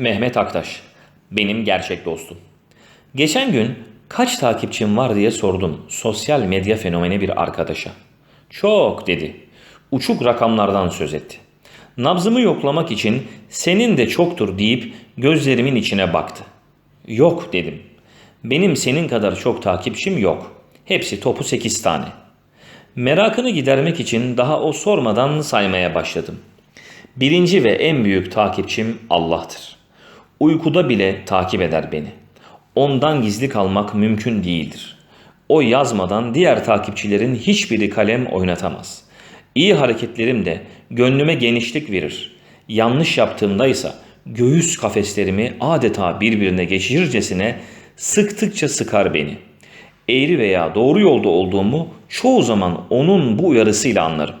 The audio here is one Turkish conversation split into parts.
Mehmet Aktaş, benim gerçek dostum. Geçen gün kaç takipçim var diye sordum sosyal medya fenomeni bir arkadaşa. Çok dedi. Uçuk rakamlardan söz etti. Nabzımı yoklamak için senin de çoktur deyip gözlerimin içine baktı. Yok dedim. Benim senin kadar çok takipçim yok. Hepsi topu 8 tane. Merakını gidermek için daha o sormadan saymaya başladım. Birinci ve en büyük takipçim Allah'tır. Uykuda bile takip eder beni. Ondan gizli kalmak mümkün değildir. O yazmadan diğer takipçilerin hiçbiri kalem oynatamaz. İyi hareketlerim de gönlüme genişlik verir. Yanlış yaptığımda ise göğüs kafeslerimi adeta birbirine geçirircesine sıktıkça sıkar beni. Eğri veya doğru yolda olduğumu çoğu zaman onun bu uyarısıyla anlarım.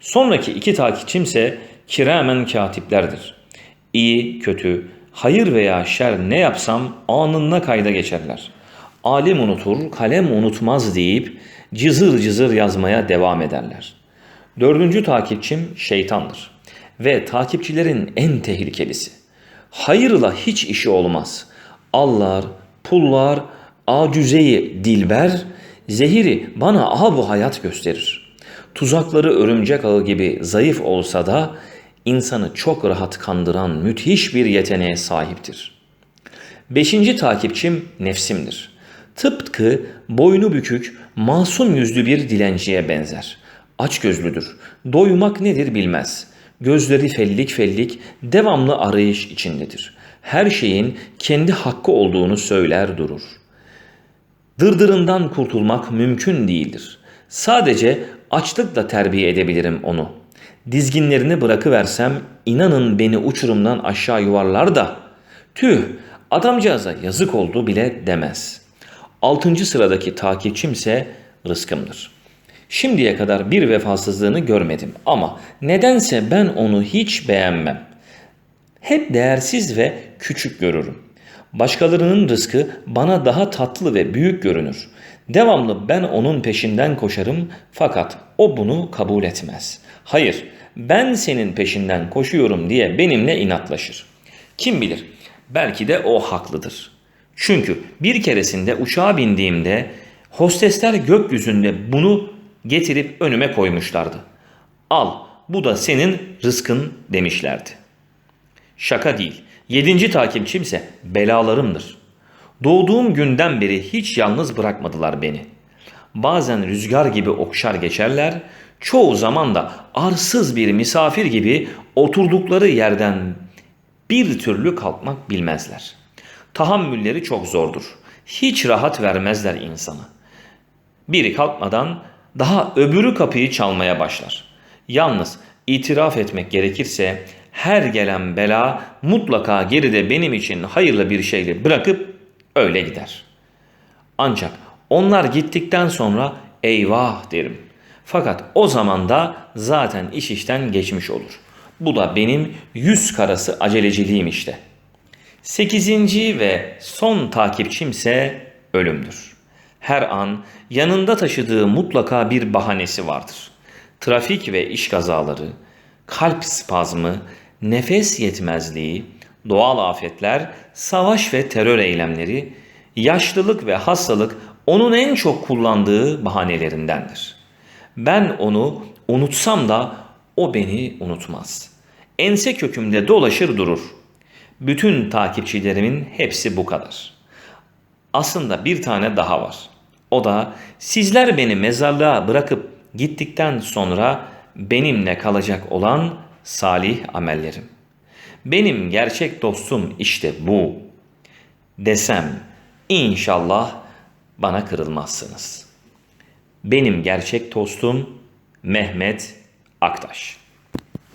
Sonraki iki takipçimse kiramen katiplerdir. İyi, kötü, hayır veya şer ne yapsam anında kayda geçerler. Alim unutur, kalem unutmaz deyip cızır cızır yazmaya devam ederler. Dördüncü takipçim şeytandır ve takipçilerin en tehlikelisi. Hayırla hiç işi olmaz. Allar, pullar, acüzeyi dilber, zehiri bana aha bu hayat gösterir. Tuzakları örümcek ağı gibi zayıf olsa da insanı çok rahat kandıran müthiş bir yeteneğe sahiptir. Beşinci takipçim nefsimdir. Tıpkı boynu bükük, masum yüzlü bir dilenciye benzer. Açgözlüdür. Doymak nedir bilmez. Gözleri fellik fellik, devamlı arayış içindedir. Her şeyin kendi hakkı olduğunu söyler durur. Dırdırından kurtulmak mümkün değildir. Sadece açlıkla terbiye edebilirim onu. Dizginlerini bırakıversem inanın beni uçurumdan aşağı yuvarlar da tüh adamcağıza yazık oldu bile demez. Altıncı sıradaki takipçimse rızkımdır. Şimdiye kadar bir vefasızlığını görmedim ama nedense ben onu hiç beğenmem. Hep değersiz ve küçük görürüm. Başkalarının rızkı bana daha tatlı ve büyük görünür. Devamlı ben onun peşinden koşarım fakat o bunu kabul etmez. Hayır, ben senin peşinden koşuyorum diye benimle inatlaşır. Kim bilir, belki de o haklıdır. Çünkü bir keresinde uçağa bindiğimde hostesler gökyüzünde bunu getirip önüme koymuşlardı. Al, bu da senin rızkın demişlerdi. Şaka değil. Yedinci takipçimse belalarımdır. Doğduğum günden beri hiç yalnız bırakmadılar beni. Bazen rüzgar gibi okşar geçerler, çoğu zaman da arsız bir misafir gibi oturdukları yerden bir türlü kalkmak bilmezler. Tahammülleri çok zordur. Hiç rahat vermezler insana. Biri kalkmadan daha öbürü kapıyı çalmaya başlar. Yalnız itiraf etmek gerekirse her gelen bela mutlaka geride benim için hayırlı bir şeyle bırakıp öyle gider. Ancak onlar gittikten sonra eyvah derim. Fakat o zaman da zaten iş işten geçmiş olur. Bu da benim yüz karası aceleciliğim işte. Sekizinci ve son takipçimse ölümdür. Her an yanında taşıdığı mutlaka bir bahanesi vardır. Trafik ve iş kazaları, kalp spazmı, nefes yetmezliği, doğal afetler, savaş ve terör eylemleri, yaşlılık ve hastalık onun en çok kullandığı bahanelerindendir. Ben onu unutsam da o beni unutmaz. Ense kökümde dolaşır durur. Bütün takipçilerimin hepsi bu kadar. Aslında bir tane daha var. O da sizler beni mezarlığa bırakıp gittikten sonra benimle kalacak olan salih amellerim. Benim gerçek dostum işte bu. Desem inşallah bana kırılmazsınız. Benim gerçek dostum Mehmet Aktaş.